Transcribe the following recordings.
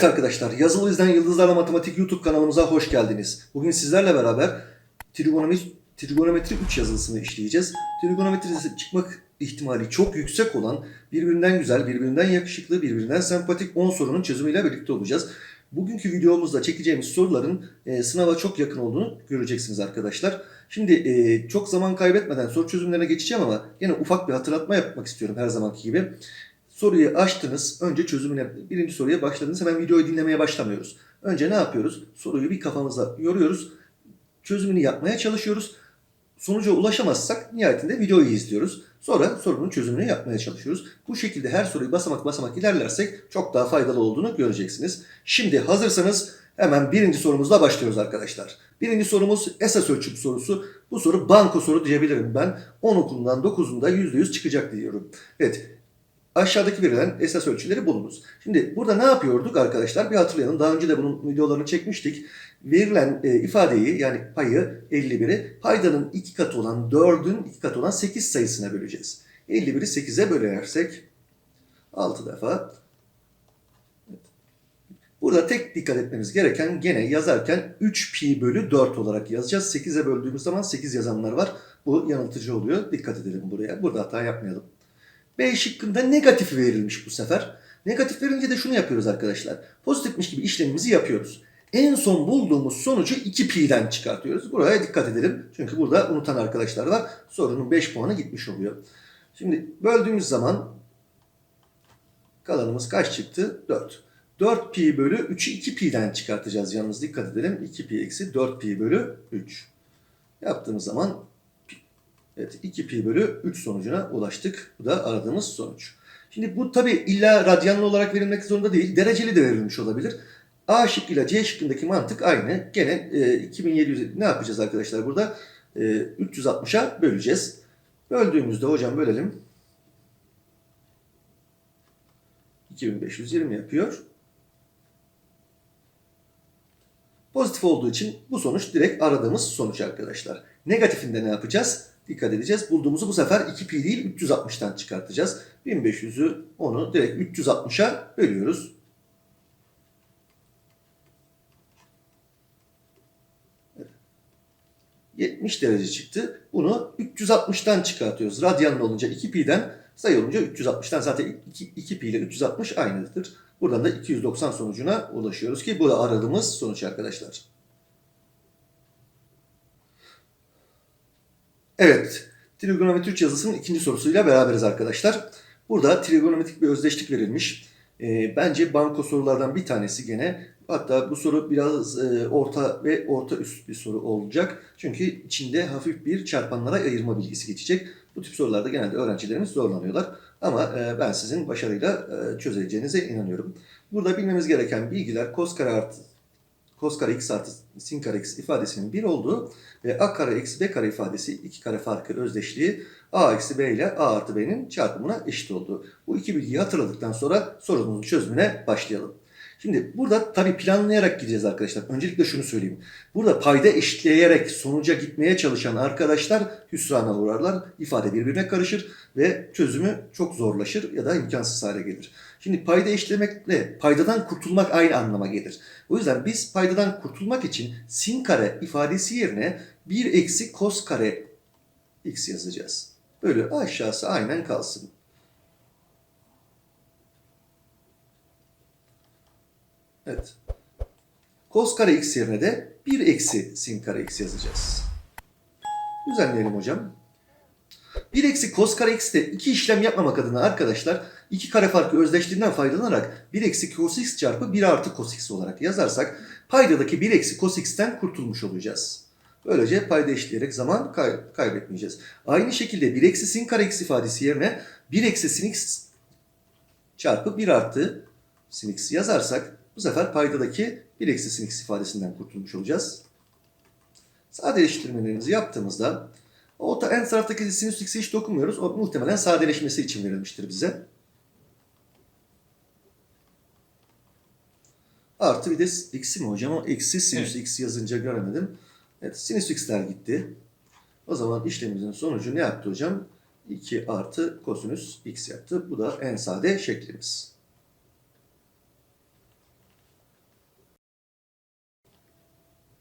Evet arkadaşlar, Yazılı İzlen Yıldızlarla Matematik YouTube kanalımıza hoş geldiniz. Bugün sizlerle beraber trigonometri, trigonometri 3 yazılısını işleyeceğiz. Trigonometri çıkmak ihtimali çok yüksek olan, birbirinden güzel, birbirinden yakışıklı, birbirinden sempatik 10 sorunun çözümüyle birlikte olacağız. Bugünkü videomuzda çekeceğimiz soruların e, sınava çok yakın olduğunu göreceksiniz arkadaşlar. Şimdi e, çok zaman kaybetmeden soru çözümlerine geçeceğim ama yine ufak bir hatırlatma yapmak istiyorum her zamanki gibi. Soruyu açtınız, önce çözümüne, birinci soruya başladınız, hemen videoyu dinlemeye başlamıyoruz. Önce ne yapıyoruz? Soruyu bir kafamızda yoruyoruz, çözümünü yapmaya çalışıyoruz. Sonuca ulaşamazsak nihayetinde videoyu izliyoruz. Sonra sorunun çözümünü yapmaya çalışıyoruz. Bu şekilde her soruyu basamak basamak ilerlersek çok daha faydalı olduğunu göreceksiniz. Şimdi hazırsanız hemen birinci sorumuzla başlıyoruz arkadaşlar. Birinci sorumuz esas ölçüm sorusu. Bu soru banko soru diyebilirim ben. 10 okulundan 9'unda %100 çıkacak diyorum. Evet aşağıdaki verilen esas ölçüleri bulunuz. Şimdi burada ne yapıyorduk arkadaşlar? Bir hatırlayalım. Daha önce de bunun videolarını çekmiştik. Verilen e, ifadeyi yani payı 51'i paydanın iki katı olan 4'ün iki katı olan 8 sayısına böleceğiz. 51'i 8'e bölersek 6 defa. Burada tek dikkat etmemiz gereken gene yazarken 3 pi bölü 4 olarak yazacağız. 8'e böldüğümüz zaman 8 yazanlar var. Bu yanıltıcı oluyor. Dikkat edelim buraya. Burada hata yapmayalım. B şıkkında negatif verilmiş bu sefer. Negatif verince de şunu yapıyoruz arkadaşlar. Pozitifmiş gibi işlemimizi yapıyoruz. En son bulduğumuz sonucu 2 pi'den çıkartıyoruz. Buraya dikkat edelim. Çünkü burada unutan arkadaşlar var. Sorunun 5 puanı gitmiş oluyor. Şimdi böldüğümüz zaman kalanımız kaç çıktı? 4. 4 pi bölü 3'ü 2 pi'den çıkartacağız. Yalnız dikkat edelim. 2 pi eksi 4 pi bölü 3. Yaptığımız zaman Evet 2 pi bölü 3 sonucuna ulaştık. Bu da aradığımız sonuç. Şimdi bu tabi illa radyanlı olarak verilmek zorunda değil. Dereceli de verilmiş olabilir. A şıkkıyla C şıkkındaki mantık aynı. Gene e, 2700 ne yapacağız arkadaşlar burada? E, 360'a böleceğiz. Böldüğümüzde hocam bölelim. 2520 yapıyor. Pozitif olduğu için bu sonuç direkt aradığımız sonuç arkadaşlar. Negatifinde ne yapacağız? Dikkat edeceğiz. Bulduğumuzu bu sefer 2 pi değil 360'tan çıkartacağız. 1500'ü onu direkt 360'a bölüyoruz. Evet. 70 derece çıktı. Bunu 360'tan çıkartıyoruz. Radyanlı olunca 2 pi'den sayı olunca 360'tan zaten 2, 2 pi ile 360 aynıdır. Buradan da 290 sonucuna ulaşıyoruz ki bu da aradığımız sonuç arkadaşlar. Evet, trigonometri 3 yazısının ikinci sorusuyla beraberiz arkadaşlar. Burada trigonometrik bir özdeşlik verilmiş. E, bence banko sorulardan bir tanesi gene. Hatta bu soru biraz e, orta ve orta üst bir soru olacak. Çünkü içinde hafif bir çarpanlara ayırma bilgisi geçecek. Bu tip sorularda genelde öğrencilerimiz zorlanıyorlar. Ama e, ben sizin başarıyla e, çözeceğinize inanıyorum. Burada bilmemiz gereken bilgiler cos kare artı cos kare x artı sin kare x ifadesinin 1 olduğu ve a kare eksi b kare ifadesi iki kare farkı özdeşliği a eksi b ile a artı b'nin çarpımına eşit olduğu. Bu iki bilgiyi hatırladıktan sonra sorunun çözümüne başlayalım. Şimdi burada tabii planlayarak gideceğiz arkadaşlar. Öncelikle şunu söyleyeyim. Burada payda eşitleyerek sonuca gitmeye çalışan arkadaşlar hüsrana uğrarlar. İfade birbirine karışır ve çözümü çok zorlaşır ya da imkansız hale gelir. Şimdi payda eşitlemekle paydadan kurtulmak aynı anlama gelir. O yüzden biz paydadan kurtulmak için sin kare ifadesi yerine 1 eksi kos kare x yazacağız. Böyle aşağısı aynen kalsın. Evet. Kos kare x yerine de 1 eksi sin kare x yazacağız. Düzenleyelim hocam. 1 eksi kos kare x'te iki işlem yapmamak adına arkadaşlar iki kare farkı özdeşliğinden faydalanarak 1 eksi cos x çarpı 1 artı cos x olarak yazarsak paydadaki 1 eksi cos x'ten kurtulmuş olacağız. Böylece payda eşitleyerek zaman kay kaybetmeyeceğiz. Aynı şekilde 1 eksi sin kare x ifadesi yerine 1 eksi sin x çarpı 1 artı sin x yazarsak bu sefer paydadaki 1 eksi sin x ifadesinden kurtulmuş olacağız. Sadeleştirmelerimizi yaptığımızda o en taraftaki sinüs x'e hiç dokunmuyoruz. O muhtemelen sadeleşmesi için verilmiştir bize. Artı bir de x'i mi hocam? O eksi sinüs Evet. x yazınca göremedim. Evet sinüs x'ler gitti. O zaman işlemimizin sonucu ne yaptı hocam? 2 artı kosinüs x yaptı. Bu da en sade şeklimiz.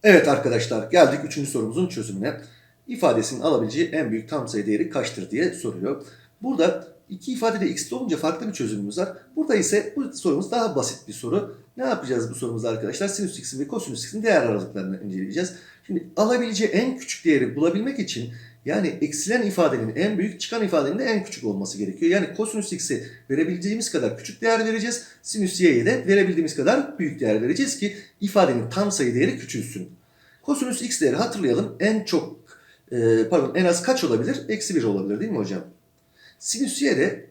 Evet arkadaşlar geldik üçüncü sorumuzun çözümüne. İfadesinin alabileceği en büyük tam sayı değeri kaçtır diye soruyor. Burada iki ifadede x'te olunca farklı bir çözümümüz var. Burada ise bu sorumuz daha basit bir soru. Ne yapacağız bu sorumuzda arkadaşlar? Sinüs x'in ve kosinüs x'in değer aralıklarını inceleyeceğiz. Şimdi alabileceği en küçük değeri bulabilmek için yani eksilen ifadenin en büyük, çıkan ifadenin de en küçük olması gerekiyor. Yani kosinüs x'e verebileceğimiz kadar küçük değer vereceğiz. Sinüs y'ye de verebildiğimiz kadar büyük değer vereceğiz ki ifadenin tam sayı değeri küçülsün. Kosinüs x değeri hatırlayalım. En çok, e, pardon en az kaç olabilir? Eksi 1 olabilir değil mi hocam? Sinüs y de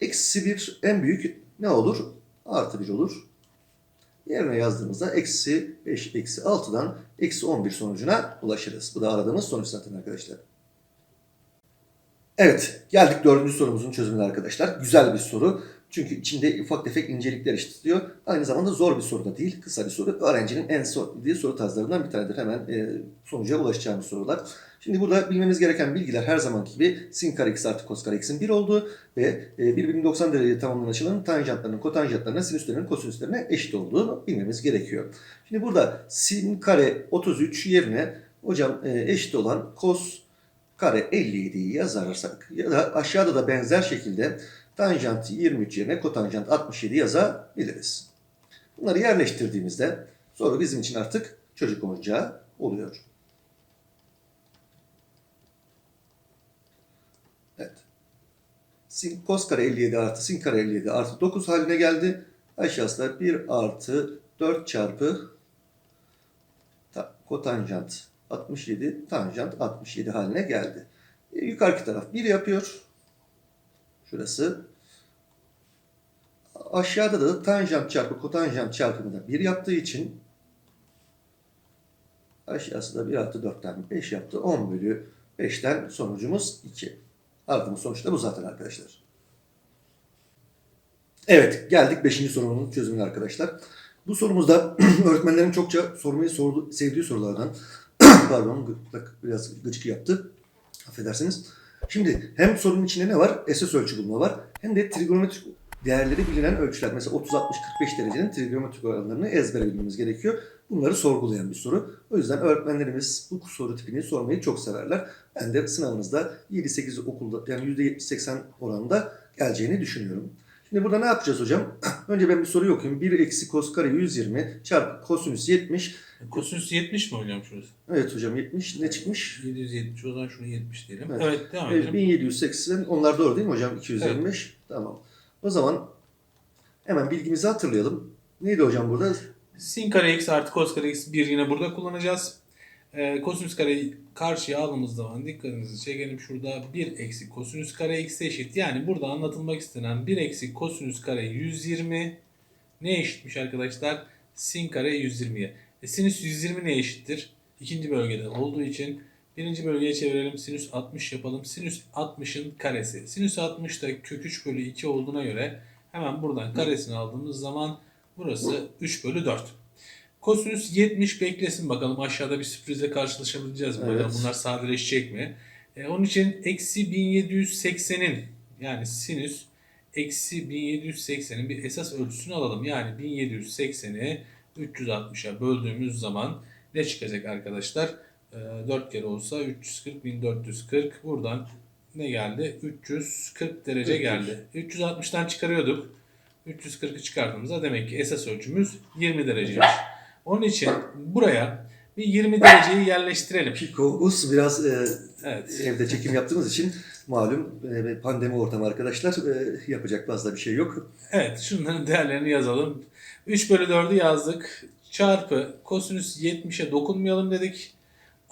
eksi 1 en büyük ne olur? Artı 1 olur. Yerine yazdığımızda eksi 5 eksi 6'dan eksi 11 sonucuna ulaşırız. Bu da aradığımız sonuç zaten arkadaşlar. Evet geldik dördüncü sorumuzun çözümüne arkadaşlar. Güzel bir soru. Çünkü içinde ufak tefek incelikler işliyor. Aynı zamanda zor bir soru da değil. Kısa bir soru. Öğrencinin en sevdiği soru tarzlarından bir tanedir. Hemen e, sonuca ulaşacağımız sorular. Şimdi burada bilmemiz gereken bilgiler her zamanki gibi sin kare x artı kos kare x'in 1 olduğu ve e, birbirini 90 derece tamamlanan açıların tanjantlarının kotanjantlarına sinüslerinin kosinüslerine eşit olduğunu bilmemiz gerekiyor. Şimdi burada sin kare 33 yerine hocam e, eşit olan kos kare 57'yi yazarsak ya da aşağıda da benzer şekilde tanjant 23 yerine kotanjant 67 yazabiliriz. Bunları yerleştirdiğimizde soru bizim için artık çocuk oyuncağı oluyor. Evet. Sin kos kare 57 artı sin kare 57 artı 9 haline geldi. Aşağısı da 1 artı 4 çarpı ta- kotanjant 67 tanjant 67 haline geldi. E, yukarıki taraf 1 yapıyor. Şurası. Aşağıda da tanjant çarpı kotanjant çarpımı da 1 yaptığı için aşağısı da 1 artı 4'ten 5 yaptı. 10 bölü 5'ten sonucumuz 2. Aradığımız sonuç da bu zaten arkadaşlar. Evet geldik 5. sorunun çözümüne arkadaşlar. Bu sorumuzda öğretmenlerin çokça sormayı sordu, sevdiği sorulardan pardon biraz gıcık yaptı. Affedersiniz. Şimdi hem sorunun içinde ne var? SS ölçü bulma var. Hem de trigonometrik değerleri bilinen ölçüler. Mesela 30 60 45 derecenin trigonometrik oranlarını ezbere bilmemiz gerekiyor. Bunları sorgulayan bir soru. O yüzden öğretmenlerimiz bu soru tipini sormayı çok severler. Ben de sınavınızda 7-8 okulda yani %70-80 oranında geleceğini düşünüyorum. Şimdi burada ne yapacağız hocam? Önce ben bir soruyu okuyayım. 1 eksi kos kare 120 çarpı kosinüs 70. Kosinüs 70 mi hocam şurası? Evet hocam 70 ne çıkmış? 770 o zaman şunu 70 diyelim. Evet. Evet, devam Evet, edelim. 1780 onlar doğru değil mi hocam? 225. Tamam. O zaman hemen bilgimizi hatırlayalım. Neydi hocam burada? Sin kare x artı cos kare x 1 yine burada kullanacağız. Ee, kosinüs kareyi karşıya aldığımız zaman dikkatinizi çekelim şurada 1 eksi kosinüs kare x eşit. Yani burada anlatılmak istenen 1 eksi kosinüs kare 120 ne eşitmiş arkadaşlar? Sin kare 120'ye. E, sinüs 120 ne eşittir? İkinci bölgede olduğu için birinci bölgeye çevirelim. Sinüs 60 yapalım. Sinüs 60'ın karesi. Sinüs 60 da kök 3 bölü 2 olduğuna göre hemen buradan karesini aldığımız zaman burası 3 bölü 4. Kosinüs 70 beklesin bakalım aşağıda bir sürprizle karşılaşabileceğiz mi? Evet. Bunlar sadeleşecek mi? E, onun için eksi 1780'in yani sinüs eksi 1780'in bir esas ölçüsünü alalım. Yani 1780'i 360'a böldüğümüz zaman ne çıkacak arkadaşlar? E, 4 kere olsa 340, 1440. Buradan ne geldi? 340 derece 300. geldi. 360'tan çıkarıyorduk. 340'ı çıkardığımızda demek ki esas ölçümüz 20 dereceymiş. Onun için buraya bir 20 dereceyi yerleştirelim. Pico'us biraz e, Evet. evde çekim yaptığımız için malum e, pandemi ortamı arkadaşlar e, yapacak fazla bir şey yok. Evet şunların değerlerini yazalım. 3 bölü 4'ü yazdık. Çarpı kosinüs 70'e dokunmayalım dedik.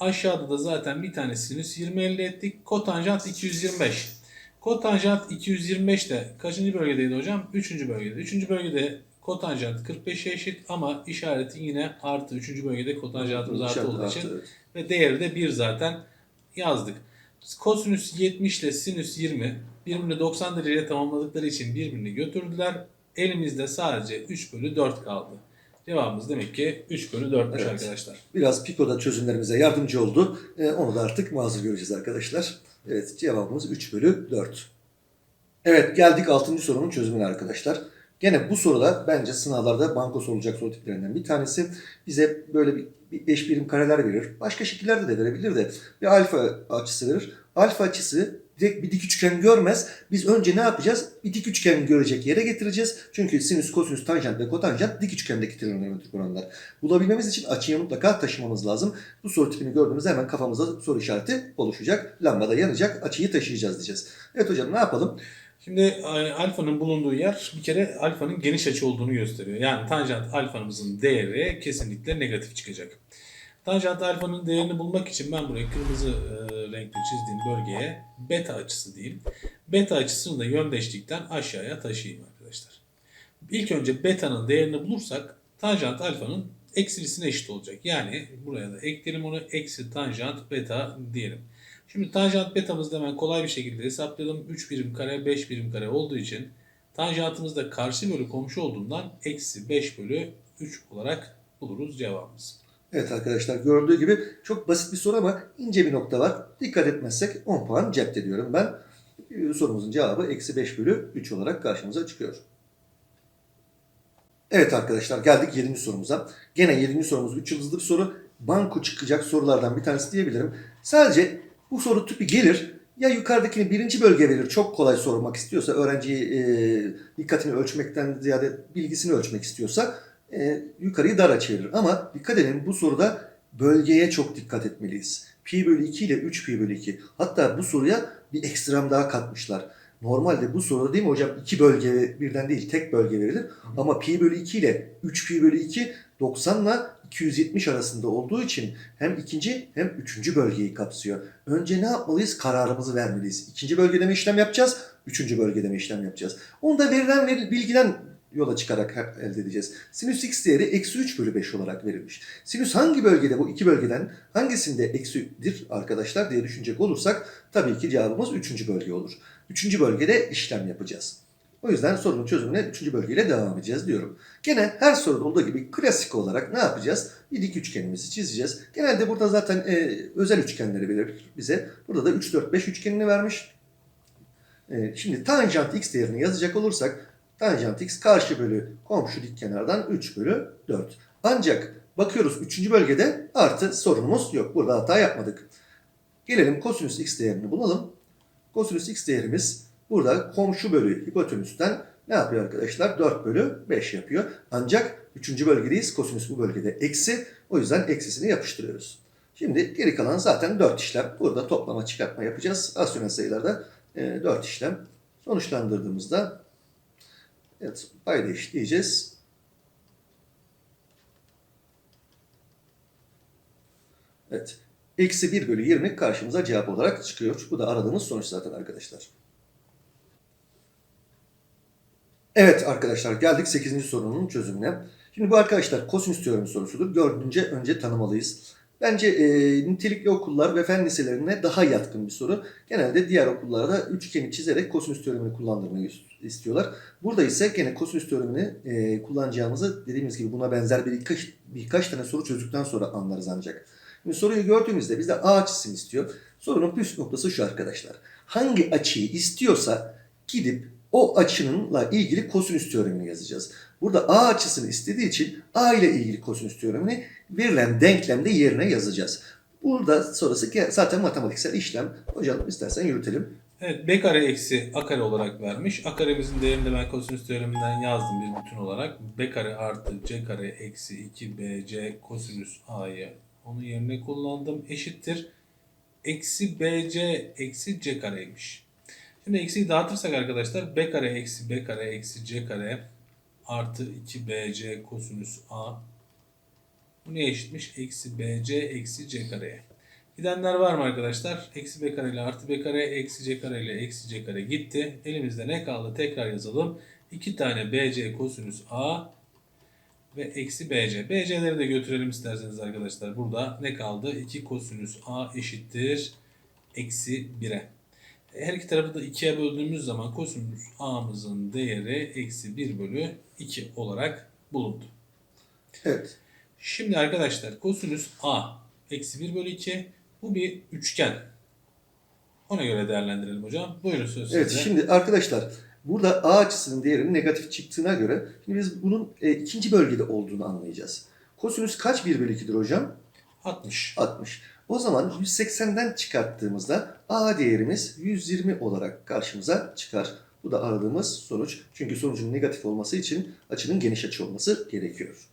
Aşağıda da zaten bir tane sinüs 20 elde ettik. Kotanjant 225. Kotanjant 225 de kaçıncı bölgedeydi hocam? Üçüncü bölgede. Üçüncü bölgede kotanjant 45'e eşit ama işareti yine artı. Üçüncü bölgede kotanjantımız artı olduğu için evet. ve değeri de 1 zaten yazdık. Kosinüs 70 ile sinüs 20 birbirini 90 dereceye tamamladıkları için birbirini götürdüler. Elimizde sadece 3 bölü 4 kaldı. Cevabımız demek ki 3 bölü 4'müş Evet. arkadaşlar. Biraz Pico'da çözümlerimize yardımcı oldu. E, onu da artık mazur göreceğiz arkadaşlar. Evet cevabımız 3 bölü 4. Evet geldik 6. sorunun çözümüne arkadaşlar. Gene bu soruda bence sınavlarda banko sorulacak soru tiplerinden bir tanesi. Bize böyle bir, bir eş birim kareler verir. Başka şekillerde de verebilir de bir alfa açısı verir. Alfa açısı direkt bir dik üçgen görmez. Biz önce ne yapacağız? Bir dik üçgen görecek yere getireceğiz. Çünkü sinüs, kosinüs, tanjant ve kotanjant dik üçgendeki trigonometrik oranlar. Bulabilmemiz için açıyı mutlaka taşımamız lazım. Bu soru tipini gördüğümüzde hemen kafamızda soru işareti oluşacak. Lambada yanacak. Açıyı taşıyacağız diyeceğiz. Evet hocam ne yapalım? Şimdi alfanın bulunduğu yer bir kere alfanın geniş açı olduğunu gösteriyor. Yani tanjant alfanımızın değeri kesinlikle negatif çıkacak. Tanjant alfanın değerini bulmak için ben buraya kırmızı e, renkle çizdiğim bölgeye beta açısı diyeyim. Beta açısını da yöndeşlikten aşağıya taşıyayım arkadaşlar. İlk önce beta'nın değerini bulursak tanjant alfanın eksilisine eşit olacak. Yani buraya da ekleyelim onu eksi tanjant beta diyelim. Şimdi tanjant betamızı hemen kolay bir şekilde hesaplayalım. 3 birim kare 5 birim kare olduğu için tanjantımız da karşı bölü komşu olduğundan eksi 5 bölü 3 olarak buluruz cevabımızı. Evet arkadaşlar gördüğü gibi çok basit bir soru ama ince bir nokta var. Dikkat etmezsek 10 puan cepte diyorum ben. Ee, Sorumuzun cevabı eksi 5 bölü 3 olarak karşımıza çıkıyor. Evet arkadaşlar geldik 7. sorumuza. Gene 7. sorumuz 3 yıldızlı bir soru. Banko çıkacak sorulardan bir tanesi diyebilirim. Sadece bu soru tipi gelir. Ya yukarıdakini birinci bölge verir. Çok kolay sormak istiyorsa, öğrenciyi e, dikkatini ölçmekten ziyade bilgisini ölçmek istiyorsa e, yukarıyı dar açı verir. Ama dikkat edin bu soruda bölgeye çok dikkat etmeliyiz. Pi bölü 2 ile 3 pi bölü 2. Hatta bu soruya bir ekstrem daha katmışlar. Normalde bu soruda değil mi hocam iki bölge birden değil tek bölge verilir. Ama pi bölü 2 ile 3 pi bölü 2 90 ile 270 arasında olduğu için hem ikinci hem üçüncü bölgeyi kapsıyor. Önce ne yapmalıyız? Kararımızı vermeliyiz. İkinci bölgede mi işlem yapacağız? Üçüncü bölgede mi işlem yapacağız? Onu da verilen veri- bilgiden yola çıkarak elde edeceğiz. Sinüs x değeri eksi 3 bölü 5 olarak verilmiş. Sinüs hangi bölgede bu iki bölgeden hangisinde eksidir arkadaşlar diye düşünecek olursak tabii ki cevabımız üçüncü bölge olur. Üçüncü bölgede işlem yapacağız. O yüzden sorunun çözümüne üçüncü bölgeyle devam edeceğiz diyorum. Gene her soruda olduğu gibi klasik olarak ne yapacağız? Bir dik üçgenimizi çizeceğiz. Genelde burada zaten e, özel üçgenleri verir bize. Burada da 3, 4, 5 üçgenini vermiş. E, şimdi tanjant x değerini yazacak olursak tanjant x karşı bölü komşu dik kenardan 3 bölü 4. Ancak bakıyoruz 3. bölgede artı sorunumuz yok. Burada hata yapmadık. Gelelim kosinüs x değerini bulalım. Kosinüs x değerimiz burada komşu bölü hipotenüsten ne yapıyor arkadaşlar? 4 bölü 5 yapıyor. Ancak 3. bölgedeyiz. Kosinüs bu bölgede eksi. O yüzden eksisini yapıştırıyoruz. Şimdi geri kalan zaten 4 işlem. Burada toplama çıkartma yapacağız. Rasyonel sayılarda 4 işlem. Sonuçlandırdığımızda evet, payda eşitleyeceğiz. Evet. Eksi 1 bölü 20 karşımıza cevap olarak çıkıyor. Bu da aradığımız sonuç zaten arkadaşlar. Evet arkadaşlar geldik 8. sorunun çözümüne. Şimdi bu arkadaşlar kosinüs teoremi sorusudur. Gördüğünce önce tanımalıyız. Bence e, nitelikli okullar ve fen liselerine daha yatkın bir soru. Genelde diğer okullarda üçgeni çizerek kosinüs teoremini kullandırmayı istiyorlar. Burada ise gene kosinüs teoremini e, kullanacağımızı dediğimiz gibi buna benzer bir birkaç, birkaç tane soru çözdükten sonra anlarız ancak. Şimdi soruyu gördüğümüzde bizde A açısını istiyor. Sorunun püf noktası şu arkadaşlar. Hangi açıyı istiyorsa gidip o açınınla ilgili kosinüs teoremini yazacağız. Burada A açısını istediği için A ile ilgili kosinüs teoremini verilen denklemde yerine yazacağız. Burada sonrası zaten matematiksel işlem. Hocam istersen yürütelim. Evet b kare eksi a kare olarak vermiş. A karemizin değerini de ben kosinüs teoreminden yazdım bir bütün olarak. b kare artı c kare eksi 2 bc kosinüs a'yı onun yerine kullandım. Eşittir. Eksi bc eksi c kareymiş. Şimdi eksiyi dağıtırsak arkadaşlar b kare eksi b kare eksi c kare artı 2 bc kosinüs a bu neye eşitmiş? Eksi bc eksi c kareye. Gidenler var mı arkadaşlar? Eksi b kare ile artı b kare, eksi c kare ile eksi c kare gitti. Elimizde ne kaldı? Tekrar yazalım. 2 tane bc kosinüs a ve eksi bc. bc'leri de götürelim isterseniz arkadaşlar. Burada ne kaldı? 2 kosinüs a eşittir eksi 1'e. Her iki tarafı da 2'ye böldüğümüz zaman kosinüs a'mızın değeri eksi 1 bölü 2 olarak bulundu. Evet. Şimdi arkadaşlar kosinüs a eksi 1 bölü 2 bu bir üçgen. Ona göre değerlendirelim hocam. Buyurun söz Evet sizde. şimdi arkadaşlar Burada A açısının değerinin negatif çıktığına göre şimdi biz bunun e, ikinci bölgede olduğunu anlayacağız. Kosinüs kaç 1 bölü 2'dir hocam? 60. 60. O zaman 180'den çıkarttığımızda A değerimiz 120 olarak karşımıza çıkar. Bu da aradığımız sonuç. Çünkü sonucun negatif olması için açının geniş açı olması gerekiyor.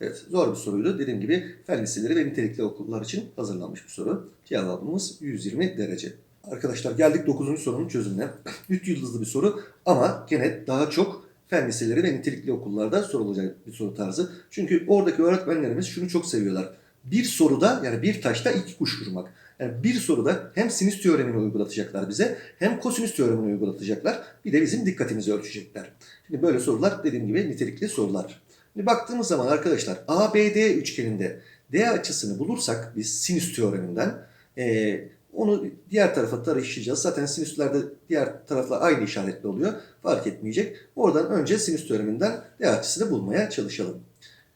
Evet zor bir soruydu. Dediğim gibi fen liseleri ve nitelikli okullar için hazırlanmış bir soru. Cevabımız 120 derece. Arkadaşlar geldik 9. sorunun çözümüne. 3 yıldızlı bir soru ama gene daha çok fen liseleri ve nitelikli okullarda sorulacak bir soru tarzı. Çünkü oradaki öğretmenlerimiz şunu çok seviyorlar. Bir soruda yani bir taşta iki kuş vurmak. Yani bir soruda hem sinüs teoremini uygulatacaklar bize hem kosinüs teoremini uygulatacaklar. Bir de bizim dikkatimizi ölçecekler. Şimdi böyle sorular dediğim gibi nitelikli sorular. Şimdi baktığımız zaman arkadaşlar ABD üçgeninde D açısını bulursak biz sinüs teoreminden eee, onu diğer tarafa taşıyacağız. Zaten sinüslerde diğer tarafla aynı işaretli oluyor. Fark etmeyecek. Oradan önce sinüs teoreminden D açısını bulmaya çalışalım.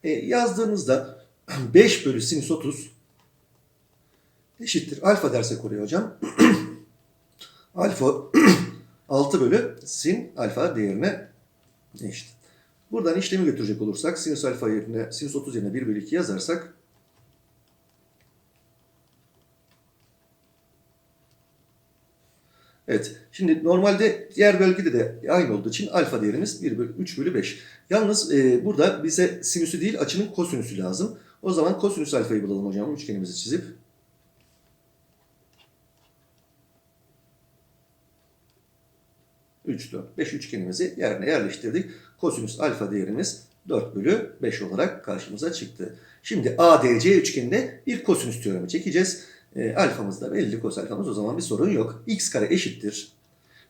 E, yazdığımızda 5 bölü sinüs 30 eşittir. Alfa dersek oraya hocam. alfa 6 bölü sin alfa değerine eşit. Buradan işlemi götürecek olursak sinüs alfa yerine sinüs 30 yerine 1 bölü 2 yazarsak Evet. Şimdi normalde diğer bölgede de aynı olduğu için alfa değerimiz 1 bölü 3 bölü 5. Yalnız e, burada bize sinüsü değil açının kosinüsü lazım. O zaman kosinüs alfayı bulalım hocam üçgenimizi çizip. Üç, dört, beş üçgenimizi yerine yerleştirdik. Kosinüs alfa değerimiz 4 bölü 5 olarak karşımıza çıktı. Şimdi ADC üçgeninde bir kosinüs teoremi çekeceğiz. E, alfamız da belli kos alfamız o zaman bir sorun yok. x kare eşittir.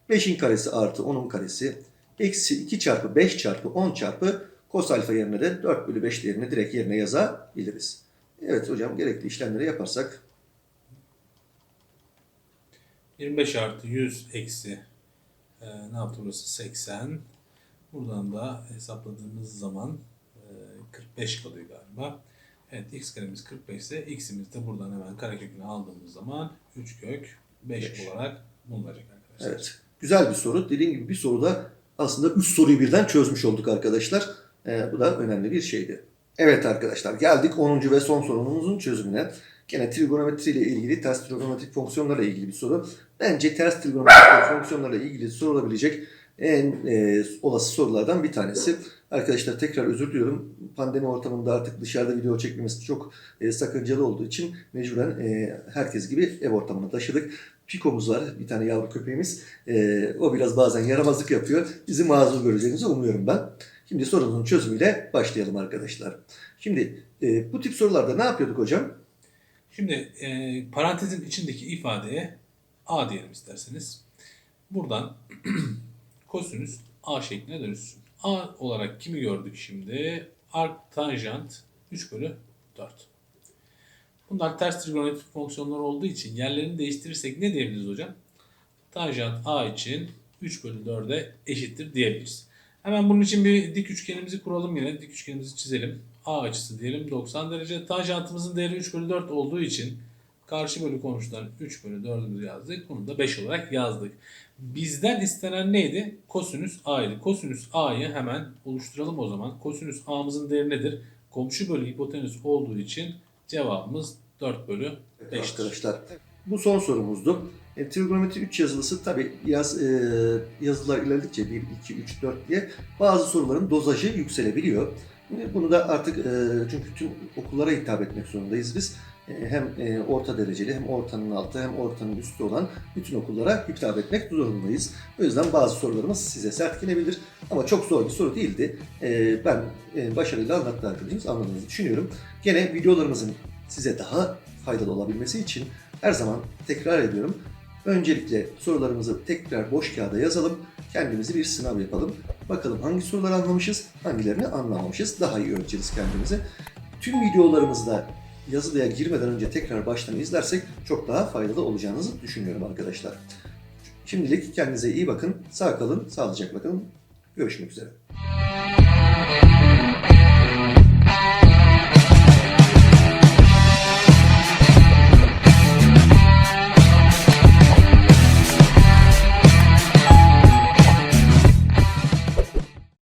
5'in karesi artı 10'un karesi. Eksi 2 çarpı 5 çarpı 10 çarpı kos alfa yerine de 4 bölü 5 değerini direkt yerine yazabiliriz. Evet hocam gerekli işlemleri yaparsak 25 artı 100 eksi e, ne yaptı burası 80. Buradan da hesapladığımız zaman e, 45 kalıyor galiba. Evet x karemiz 45 ise x'imiz de buradan hemen karekökünü aldığımız zaman 3 kök 5 Beş. olarak bulunacak arkadaşlar. Evet. Güzel bir soru. Dediğim gibi bir soruda aslında 3 soruyu birden çözmüş olduk arkadaşlar. Ee, bu da önemli bir şeydi. Evet arkadaşlar geldik 10. ve son sorumuzun çözümüne. Gene trigonometri ile ilgili ters trigonometrik fonksiyonlarla ilgili bir soru. Bence ters trigonometrik fonksiyonlarla ilgili sorulabilecek en e, olası sorulardan bir tanesi. Arkadaşlar tekrar özür diliyorum. Pandemi ortamında artık dışarıda video çekmemiz çok e, sakıncalı olduğu için mecburen e, herkes gibi ev ortamına taşıdık. Pikomuz var, bir tane yavru köpeğimiz. E, o biraz bazen yaramazlık yapıyor. Bizi mazur göreceğinizi umuyorum ben. Şimdi sorunun çözümüyle başlayalım arkadaşlar. Şimdi e, bu tip sorularda ne yapıyorduk hocam? Şimdi e, parantezin içindeki ifadeye a diyelim isterseniz. Buradan kosinüs a şekline dönüşsün. a olarak kimi gördük şimdi? Arc tanjant 3 bölü 4. Bunlar ters trigonometrik fonksiyonlar olduğu için yerlerini değiştirirsek ne diyebiliriz hocam? Tanjant a için 3 bölü 4'e eşittir diyebiliriz. Hemen bunun için bir dik üçgenimizi kuralım yine. Dik üçgenimizi çizelim. A açısı diyelim 90 derece. Tanjantımızın değeri 3 bölü 4 olduğu için karşı bölü komşudan 3 bölü 4'ümüzü yazdık. Bunu da 5 olarak yazdık. Bizden istenen neydi? Kosinüs A'ydı. Kosinüs A'yı hemen oluşturalım o zaman. Kosinüs A'mızın değeri nedir? Komşu bölü hipotenüs olduğu için cevabımız 4 bölü 5'tir. Arkadaşlar bu son sorumuzdu. E, trigonometri 3 yazılısı tabi yaz, e, yazılar ilerledikçe 1, 2, 3, 4 diye bazı soruların dozajı yükselebiliyor. E, Bunu da artık e, çünkü tüm okullara hitap etmek zorundayız biz. E, hem e, orta dereceli hem ortanın altı hem ortanın üstü olan bütün okullara hitap etmek zorundayız. O yüzden bazı sorularımız size sert gelebilir ama çok zor bir soru değildi. E, ben e, başarıyla anlattı arkadaşımız anladığınızı düşünüyorum. Gene videolarımızın size daha faydalı olabilmesi için her zaman tekrar ediyorum. Öncelikle sorularımızı tekrar boş kağıda yazalım. Kendimizi bir sınav yapalım. Bakalım hangi soruları anlamışız, hangilerini anlamamışız. Daha iyi ölçeriz kendimizi. Tüm videolarımızda yazılıya girmeden önce tekrar baştan izlersek çok daha faydalı olacağınızı düşünüyorum arkadaşlar. Şimdilik kendinize iyi bakın. Sağ kalın, sağlıcakla kalın. Görüşmek üzere.